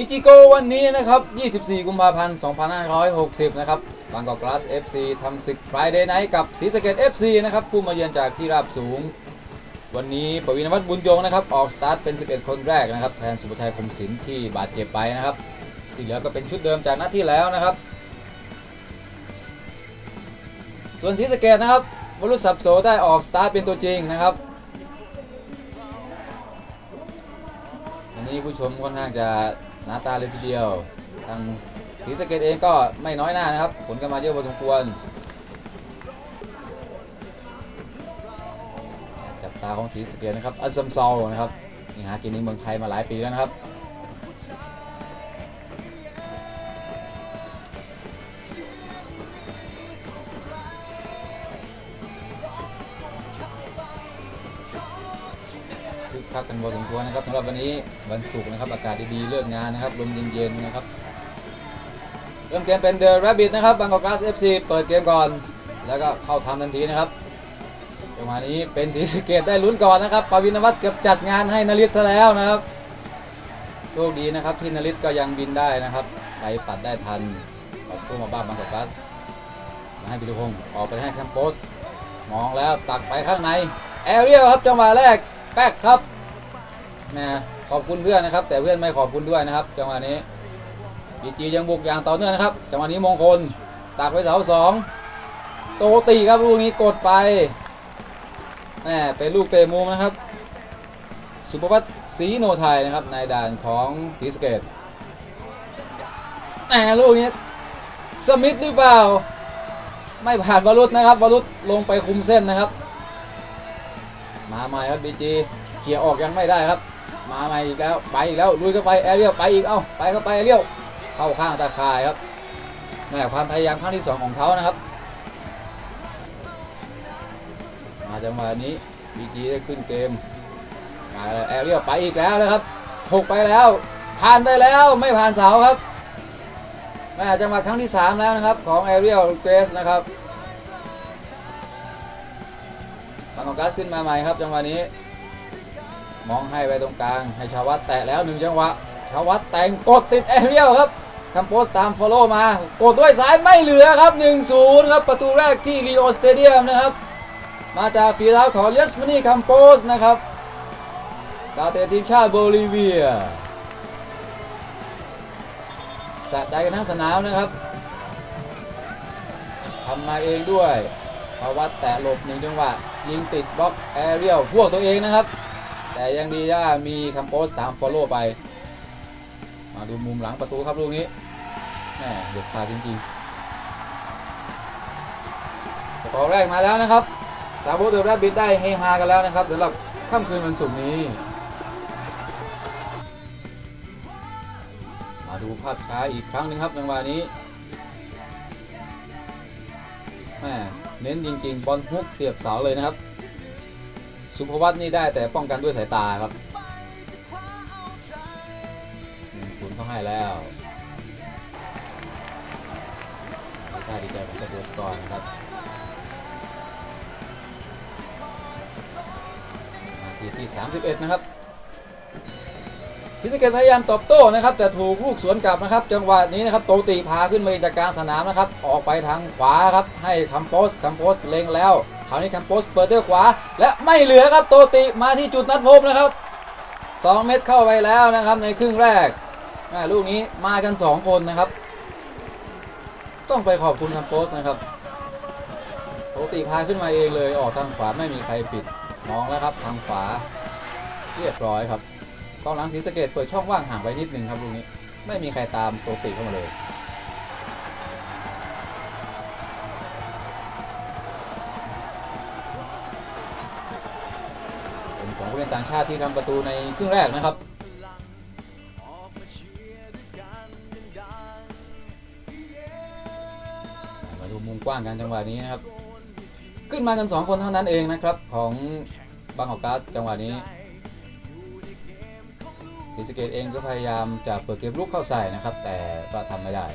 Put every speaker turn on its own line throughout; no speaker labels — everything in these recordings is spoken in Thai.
บีจีโกวันนี้นะครับ 24 กุมภาพันธ์ 2560 นะครับบางกอกกลาส FC ทำศึก Friday Night กับศรีสะเกด FC นะครับ ผู้มาเยือนจากที่ราบสูง วันนี้ปวินวัฒน์บุญยงนะครับ ออกสตาร์ทเป็น 11 คนแรกนะครับ แทนสุภชัยคมศิลป์ที่บาดเจ็บไปนะครับ ที่เหลือก็เป็นชุดเดิมจากนัดที่แล้วนะครับ ส่วนศรีสะเกดนะครับวรุษสับโสได้ออกสตาร์ทเป็นตัวจริงนะครับอันนี้ผู้ชมค่อนข้างจะ หน้าตาเลยทีเดียว ทางศรีสะเกดเองก็ไม่น้อยหน้านะครับ ผลกันมาเยอะพอสมควร จับตาของศรีสะเกดนะครับอัสซัมซอลนะครับนี่หากินในเมืองไทยมาหลายปีแล้วนะครับ พอสมควรนะครับสำหรับวันนี้วันศุกร์นะครับอากาศดีๆเลิกงานนะครับลมเย็นๆนะครับเริ่มเกมเป็น The Rabbit นะครับบางกอกก a ส FC เปิดเกมก่อน แล้วก็เข้าทำทันทีนะครับจังหวะนี้เป็นศรีสเกดได้ลุ้นก่อนนะครับปวินวัฒน์เกือบจัดงานให้นริศซะแล้วนะครับโชคดีนะครับที่นริศก็ยังบินได้นะครับไปปัดได้ทันออกตัวมาบ้างบางกอกก a สมาให้พิรุพงศ์ออกไปให้แคมโปสมองแล้วตักไปข้างในแอเรียลครับจังหวะแรกแป๊กครับ นะขอบคุณเพื่อนนะครับ แต่เพื่อนไม่ขอบคุณด้วยนะครับจังหวะนี้บีจียังบุกอย่างต่อเนื่องนะครับจังหวะนี้มงคลตักไปเสาสองโตตีครับลูกนี้กดไปแหมเป็นลูกเตะมุมนะครับ สุภวัตศรีโนไทยนะครับในด่านของศรีสเกดแหมลูกนี้สมิธหรือเปล่า ไม่ผ่านบอลลุตนะครับบอลลุตลงไปคุมเส้นนะครับ มาใหม่ครับบีจีเคลียออกยังไม่ได้ครับ มาใหม่อีกแล้วไปอีกแล้วลุยเข้าไปแอเรียลไปอีกเอ้าไปเข้าไปแอเรียลเข้าข้างตาข่ายครับแม่ความพยายามครั้งที่สองของเขานะครับ มาจังหวะนี้บีจีได้ขึ้นเกมมาแอเรียลไปอีกแล้วนะครับถกไปแล้ว ผ่านไปแล้วไม่ผ่านเสาครับแม่จังหวะครั้งที่สามแล้วนะครับของแอเรียลเกรสนะครับบางกอกัสขึ้นมาใหม่ครับจังหวะนี้ มองให้ไปตรงกลาง ให้ชาวัตแตะแล้วหนึ่งจังหวะ ชาวัตแต่งกดติดแอเรียลครับคัมโพสตามฟอลโล่มา กดด้วยซ้ายไม่เหลือครับ 1-0 ครับ ประตูแรกที่รีโอสเตเดียมนะครับ มาจากฝีเท้าของยัสมานีคัมโพสนะครับดาวเตะทีมชาติโบลิเวียสะใจกันทั้งสนามนะครับทำมาเองด้วยภาวัตแตะหลบหนึ่งจังหวะยิงติดบล็อกแอเรียลพวกตัวเองนะครับ แต่ยังดีว่ามีคัมโพสตามฟอลโล่ไป มาดูมุมหลังประตูครับลูกนี้แหม่เด็ดขาดจริงๆ สกอร์แรกมาแล้วนะครับซาวโบเดอร์แรบบินได้เฮฮากันแล้วนะครับสำหรับค่ำคืนวันศุกร์นี้ มาดูภาพช้าอีกครั้งหนึงครับจังหวะนี้แหม่เน้นจริงๆ บอลฮุกเสียบเสาเลยนะครับ สุภวัตนี่ได้แต่ป้องกันด้วยสายตาครับหนึ่งศูนย์เขาให้แล้วดีใจดีใจกับเจ้าตัวสกอร์นะครับนาทีที่ 31 นะครับศรีสเกดพยายามตอบโต้นะครับ แต่ถูกลูกสวนกลับนะครับ จังหวะนี้นะครับโตติพาขึ้นมาจากกลางสนามนะครับ ออกไปทางขวาครับ ให้คัมโพสคัมโพสเล็งแล้ว คราวนี้คัมโพสเปิดด้วยขวา และไม่เหลือครับโตติมาที่จุดนัดพบนะครับ 2 เม็ดเข้าไปแล้วนะครับในครึ่งแรกแม่ลูกนี้มากัน 2 คนนะครับ ต้องไปขอบคุณคัมโพสนะครับโตติพาขึ้นมาเองเลยออกทางขวาไม่มีใครปิดมองแล้วครับทางขวาเรียบร้อยครับกองหลังศรีสเกดเปิดช่องว่างห่างไปนิดนึงครับลูกนี้ ไม่มีใครตามโตติเข้ามาเลยางชาติที่ทำประตูในครึ่งแรกนะครับมาดูมุมกว้างกันจังหวะนี้นะครับ ขึ้นมากัน 2 คนเท่านั้นเองนะครับ ของบางกอกกัสจังหวะนี้ศรีสเกดเองก็พยายามจะเปิดเกมลุกเข้าใส่นะครับ แต่ก็ทำไม่ได้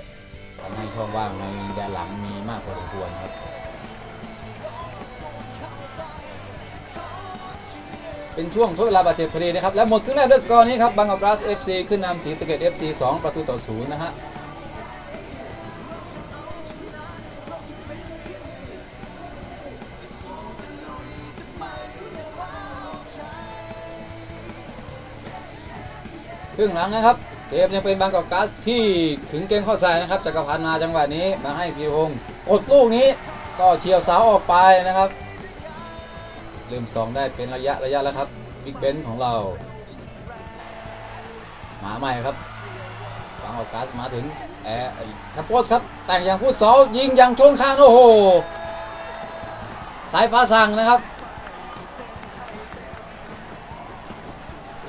ทำให้ช่องว่างในแดนหลังมีมากพอสมควรครับ เป็นช่วงทดเวลาบาดเจ็บพอดีนะครับ และหมดครึ่งแรกด้วยสกอร์นี้ครับบางกอกกราส FC ขึ้นนำศรีสะเกด FC 2 ประตูต่อศูนย์นะฮะครึ่งหลังนะครับเกมยังเป็นบางกอกกราสที่ขึงเกมเข้าใส่นะครับจักรพันธ์มาจังหวะนี้มาให้พีพงศ์กดลูกนี้ก็เฉียวเสาออกไปนะครับ ลืมสองได้เป็นระยะระยะแล้วครับบิ๊กเบนของเรามาใหม่ครับบางออกกาสมาถึงแอร์ทัพโพสครับ แต่งอย่างพูดเสายิงอย่างชนคานโอ้โห สายฟ้าสั่งนะครับ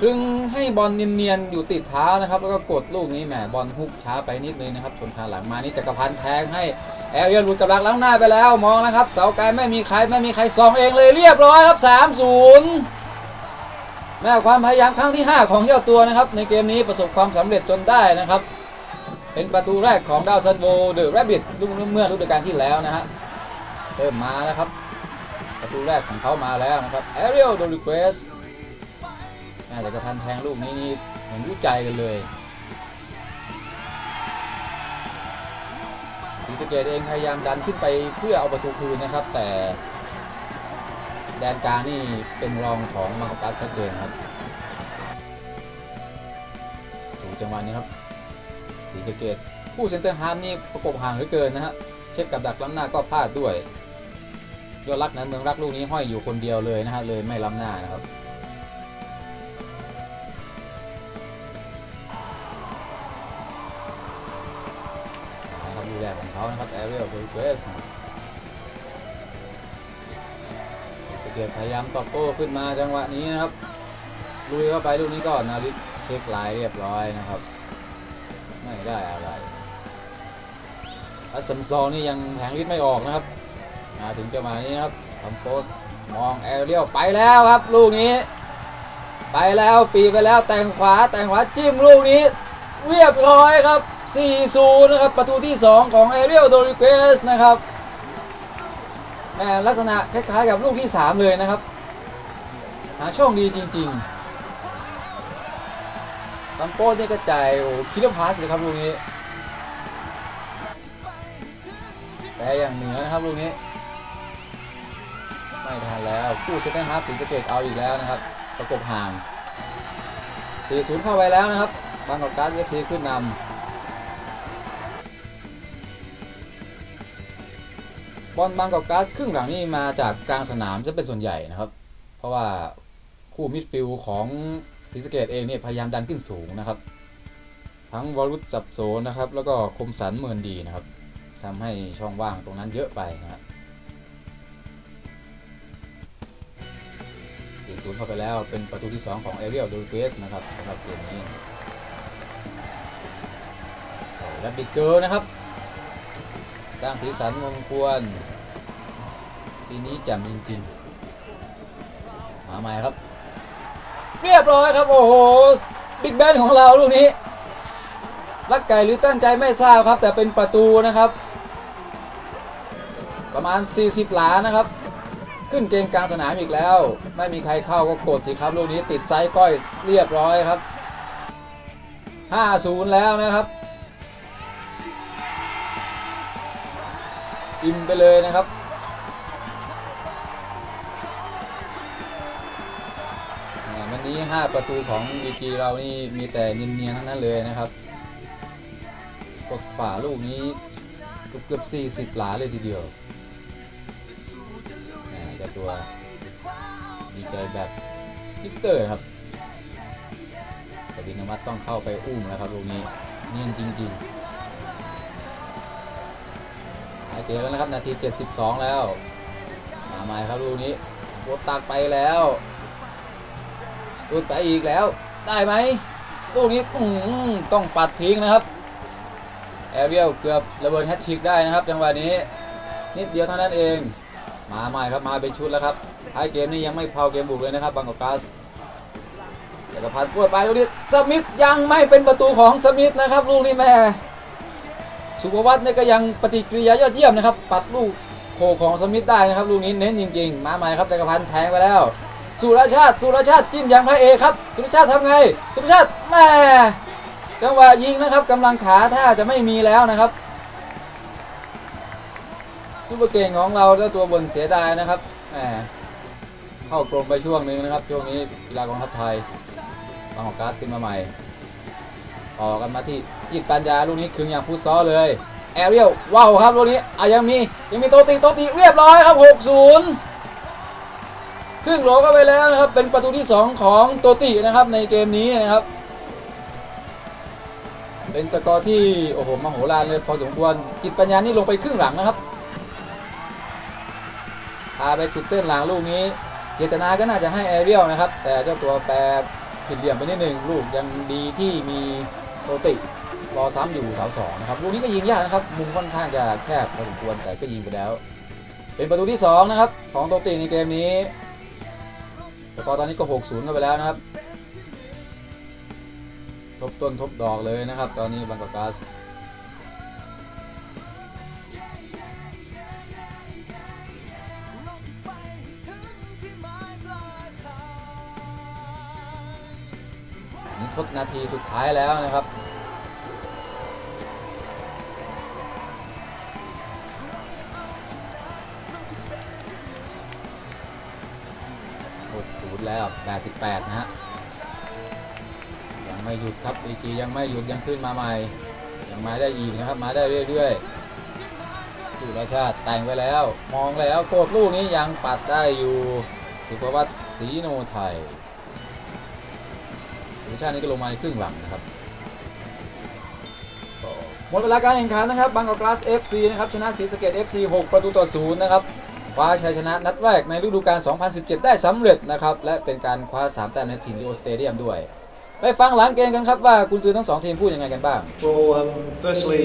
คึงให้บอลเนียนๆ อยู่ติดเท้านะครับ แล้วก็กดลูกนี้แหมบอลฮุกช้าไปนิดนึงนะครับ ชนคาหลังมานี่จักรพันธ์แทงให้แอเรียลหลุดกับลักล้างหน้าไปแล้วมองนะครับ เสาไกลไม่มีใครไม่มีใครสองเองเลยเรียบร้อยครับ 3-0 แม้ความพยายามครั้งที่ 5 ของเจ้าตัวนะครับ ในเกมนี้ประสบความสำเร็จจนได้นะครับ เป็นประตูแรกของดาวซันโวเดอะแรบบิทเมื่อฤดูกาลที่แล้วนะฮะเริ่มมาแล้วครับประตูแรกของเขามาแล้วนะครับแอเรียลโดริเควส จะกระพันแทงลูกนี้นี่เหมือนรู้ใจกันเลยศรีสะเกดเองพยายามดันขึ้นไปเพื่อเอาประตูคืนนะครับ แต่แดนกลางนี่เป็นรองของมาร์กัสชัดเจนครับถูจังหวะนี้ครับศรีสะเกดผู้เซนเตอร์ฮาร์มนี่ประกบห่างเหลือเกินนะฮะเช็คกับดักล้ำหน้าก็พลาดด้วยยอดรักนั้นเมืองรักลูกนี้ห้อยอยู่คนเดียวเลยนะฮะเลยไม่ล้ำหน้านะครับ เขานะครับแอเรียลเบลเกสสเกียพยายามตอบโต้ขึ้นมาจังหวะนี้นะครับลุยเข้าไปลูกนี้ก่อนนาริสเช็คลน์เรียบร้อยนะครับ ไม่ได้อะไรอัสสัมซอนี่ยังแผงฤทธิ์ไม่ออกนะครับมาถึงจังหวะนี้นะครับทำโพสมองแอเรียลไปแล้วครับลูกนี้ ไปแล้วปีไปแล้วแต่งขวาแต่งขวาจิ้มลูกนี้ เรียบร้อยครับ 4-0 นะครับ ประตูที่ 2 ของเอเรียลโดริเกสนะครับแหมลักษณะคล้ายๆกับลูกที่ 3 เลยนะครับ หาช่องดีจริงๆตัมโป้นี่กระจายโอ้คิลพาสเลยครับลูกนี้แต่อย่างเหนือนะครับลูกนี้ ไม่ทันแล้วคู่เซตเตอร์ฮาร์ฟสีสเกตเอาอีกแล้วนะครับ ประกบห่าง 4-0 เข้าไปแล้วนะครับบางกอกการ์ดเอฟซีขึ้นนำ บอลบางกอกการ์ดครึ่งหลังนี่มาจากกลางสนามจะเป็นส่วนใหญ่นะครับ เพราะว่าคู่มิดฟิลด์ของศรีสะเกดเองเนี่ยพยายามดันขึ้นสูงนะครับ ทั้งวรุษสับโสนนะครับ แล้วก็คมสันเมินดีนะครับทำให้ช่องว่างตรงนั้นเยอะไปนะครับ4-0เข้าไปแล้วเป็นประตูที่ 2 ของเอเรียลดริเกสนะครับสำหรับเกมนี้และบิดเกิลนะครับ สร้างสีสันมงควรปีนี้จ่มจริงๆมาใหม่ครับ เรียบร้อยครับ โอ้โหบิ๊กแบนของเราลูกนี้ลักไก่หรือตั้งใจไม่ทราบครับ แต่เป็นประตูนะครับ ประมาณ 40 หลานะครับ ขึ้นเกมกลางสนามอีกแล้ว ไม่มีใครเข้าก็กดสิครับลูกนี้ติดไซส์ก้อยเรียบร้อยครับ 5-0 แล้วนะครับ อิ่มไปเลยนะครับวันนี้ 5 ประตูของ BG เรานี่มีแต่เนียนๆทั้งนั้นเลยนะครับกดฝ่าลูกนี้เกือบเกือบ40 หลาเลยทีเดียวแหมเจ้าตัวดีใจแบบฮิปสเตอร์ครับแต่บินวัตต้องเข้าไปอุ้มแล้วครับลูกนี้เนียนจริง ๆายเกมแล้วนะครับนาที 72 แล้วมาใหม่ครับลูกนี้โคตตักไปแล้วลุดไปอีกแล้ว ได้ไหมลูกนี้ต้องปัดทิ้งนะครับ แอเรียลเกือบระเบิดแฮตทริกได้นะครับ จังหวะนี้ นิดเดียวเท่านั้นเอง มาใหม่ครับมาเป็นชุดแล้วครับท้ายเกมนี้ยังไม่เผาเกมบุกเลยนะครับบางกอกกาสจักรพันธ์ปวดไปลูกนี้สมิธยังไม่เป็นประตูของสมิธนะครับ ลูกนี้แม่ สุภวัฒน์เนี่ยก็ยังปฏิกิริยายอดเยี่ยมนะครับ ปัดลูกโคของสมิธได้นะครับ ลูกนี้เน้นจริงๆ มาใหม่ครับจักรพันธ์แทงไปแล้ว สุรชาติสุรชาติจิ้มยังพระเอกครับ สุรชาติทำไง สุรชาติแม่จังหวะยิงนะครับกำลังขาถ้าจะไม่มีแล้วนะครับซูเปอร์เก่งของเราเจ้าตัวบนเสียดายนะครับแหมเข้ากรมไปช่วงนึงนะครับช่วงนี้กีฬากองทัพไทยบางกอกก๊าซขึ้นมาใหม่ ต่อกันมาที่จิตปัญญาลูกนี้คึงอย่างฟุตซอลเลยแอเรียลว้าวครับลูกนี้อะยังมียังมีโตติโตติเรียบร้อยครับ 6-0 ครึ่งโหลก็ไปแล้วนะครับ เป็นประตูที่ 2 ของโตตินะครับในเกมนี้นะครับ เป็นสกอร์ที่โอ้โหมโหฬารเลยพอสมควรจิตปัญญานี่ลงไปครึ่งหลังนะครับพาไปสุดเส้นหลังลูกนี้เจตนาก็น่าจะให้แอเรียลนะครับ แต่เจ้าตัวแปรผิดเหลี่ยมไปนิดหนึ่งลูกยังดีที่มี โตติ รอซ้ำอยู่เสาสองนะครับลูกนี้ก็ยิงยากนะครับ มุมค่อนข้างจะแคบพอสมควรแต่ก็ยิงไปแล้ว เป็นประตูที่ 2 นะครับ ของโตติในเกมนี้ สกอร์ตอนนี้ก็6-0เข้าไปแล้วนะครับ ทบต้นทบดอกเลยนะครับ ตอนนี้บังกอกกาส ทดนาทีสุดท้ายแล้วนะครับหมดศูนย์แล้ว 88 นะฮะ ยังไม่หยุดครับอีกียังไม่หยุดยังขึ้นมาใหม่ ยังมาได้อีกนะครับ มาได้เรื่อยๆสุรชาติแต่งไปแล้ว มองแล้วโคตรลูกนี้ยังปัดได้อยู่สุภวัตศรีโนไทย สุรชาตินี่ก็ลงมาในครึ่งหลังนะครับก็หมดเวลาการแข่งขันนะครับบางกอกกลาส FC นะครับชนะศรีสะเกด FC 6 ประตูต่อ0นะครับคว้าชัยชนะนัดแรกในฤดูกาล 2017 ได้สำเร็จนะครับและเป็นการคว้า 3 แต้มในทีมลีโอสเตเดียมด้วย ไปฟังหลังเกมกันครับว่ากุนซือทั้งสองทีมพูดยังไงกันบ้าง
Well, um, firstly,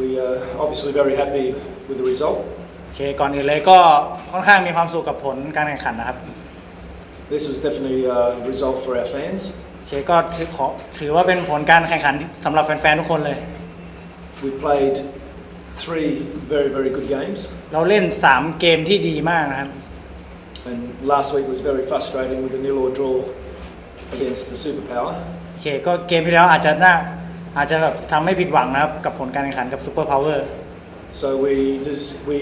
we are obviously very happy with the result.
โอเคก่อนอื่นเลยก็ค่อนข้างมีความสุขกับผลการแข่งขันนะครับ
This was definitely a result for our fans.
โอเค ก็ถือขอถือว่าเป็นผลการแข่งขันสำหรับแฟนๆ ทุกคนเลย
We played three very, very good games,
เราเล่น 3 เกมที่ดีมากนะครับ
and last week was very frustrating with the nil or draw against the superpower.
โอเค ก็เกมที่แล้วอาจจะน่าอาจจะแบบทำให้ผิดหวังนะครับ กับผลการแข่งขันกับซูเปอร์พาวเวอร์
So we just, we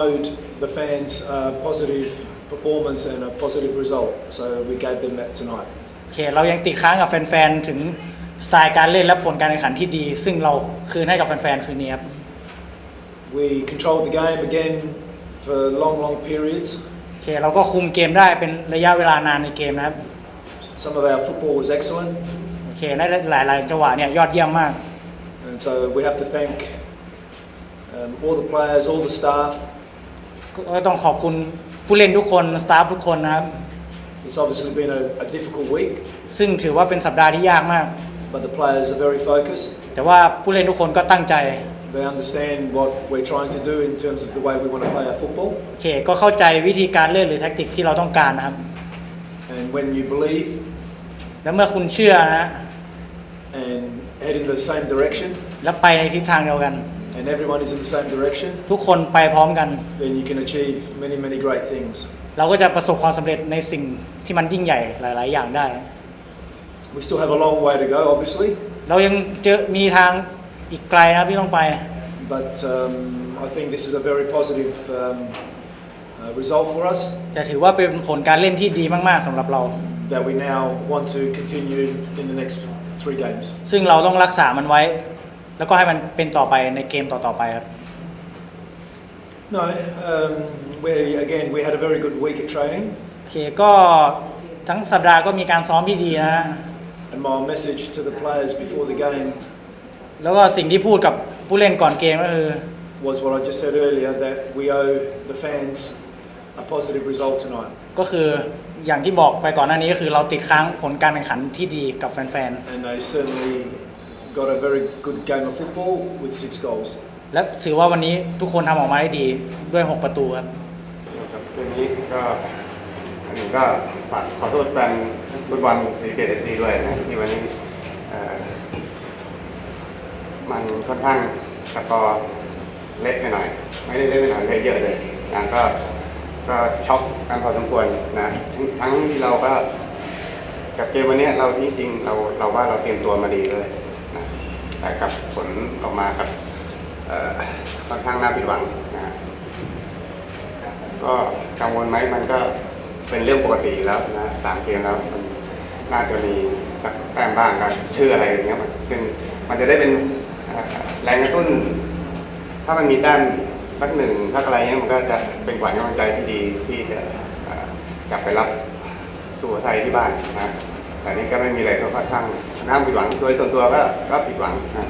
owed the fans a positive performance and a positive result. So we gave them that tonight.
โอเค เรายังติดค้างกับแฟนๆ ถึงสไตล์การเล่นและผลการแข่งขันที่ดี ซึ่งเราคืนให้กับแฟนๆ คืนนี้ครับ
We controlled the game again for long, long periods.
โอเค เราก็คุมเกมได้เป็นระยะเวลานานในเกมนะครับ
Some of our football was excellent.
โอเคในหลายๆ จังหวะเนี่ยยอดเยี่ยมมาก
And so we have to thank um, all the players, all the staff.
ก็ต้องขอบคุณ ผู้เล่นทุกคนสตาฟทุกคนนะครับ
It's obviously been a, a difficult week,
ซึ่งถือว่าเป็นสัปดาห์ที่ยากมาก
but the players are very focused.
แต่ว่าผู้เล่นทุกคนก็ตั้งใจ
They understand what we're trying to do in terms of the way we want to play our football.
โอเคก็เข้าใจวิธีการเล่นหรือแท็กติกที่เราต้องการนะครับ
And when you believe
แล้วเมื่อคุณเชื่อนะ
and head in the same direction,
แล้วไปในทิศทางเดียวกัน
and everyone is in the same direction,
ทุกคนไปพร้อมกัน
then you can achieve many, many great things.
เราก็จะประสบความสำเร็จในสิ่งที่มันยิ่งใหญ่หลาย ๆ อย่างได้
We still have a long way to go, obviously,
เรายังเจอมีทางอีกไกลนะครับที่ต้องไป
but um, I think this is a very positive um, uh, result for us.
แต่ถือว่าเป็นผลการเล่นที่ดีมาก ๆสำหรับเรา
that we now want to continue in the next three games.
ซึ่งเราต้องรักษามันไว้ แล้วก็ให้มันเป็นต่อไปในเกมต่อๆไปครับ
No, um, we again we had a very good week at training,
โอเคก็ทั้งสัปดาห์ก็มีการซ้อมที่ดีนะ
and my message to the players before the game
แล้วก็สิ่งที่พูดกับผู้เล่นก่อนเกมก็คือ
was what I just said earlier that we owe the fans a positive result tonight,
ก็คืออย่างที่บอกไปก่อนหน้านี้ก็คือเราติดค้างผลการแข่งขันที่ดีกับแฟน
and they certainly got a very good game of football with six goals.
ๆและถือว่าวันนี้ทุกคนทำออกมาได้ดีด้วย 6 ประตูครับ
ครับเรื่องนี้ก็อันหนึ่งก็ฝากขอโทษแฟนฟุตบอลซีเกตเอฟซีด้วยนะที่วันนี้เอ่อมันค่อนข้างสกอร์เล็กไปหน่อย ไม่ได้เล็กไปหน่อยเลยเยอะเลยอย่างก็ก็ช็อกกันพอสมควรนะทั้งทั้งที่เราก็กับเกมวันเนี้ยเราที่จริงเราเราว่าเราเตรียมตัวมาดีเลย นะแต่กับผลออกมากับค่อนข้างน่าผิดหวังนะก็กังวลไหมมันก็เป็นเรื่องปกติแล้วนะสามเกมแล้วมันน่าจะมีสักแต้มบ้างกันชื่ออะไรอย่างเงี้ยมันซึ่งมันจะได้เป็นแรงกระตุ้น ถ้ามันมีแต้มสักหนึ่งสักอะไรเงี้ยมันก็จะเป็นขวัญกำลังใจที่ดีที่จะกลับไปรับสุโขทัยที่บ้านนะแต่นี่ก็ไม่มีอะไรก็ค่อนข้าง น่าผิดหวังโดยส่วนตัวก็ก็ผิดหวังนะ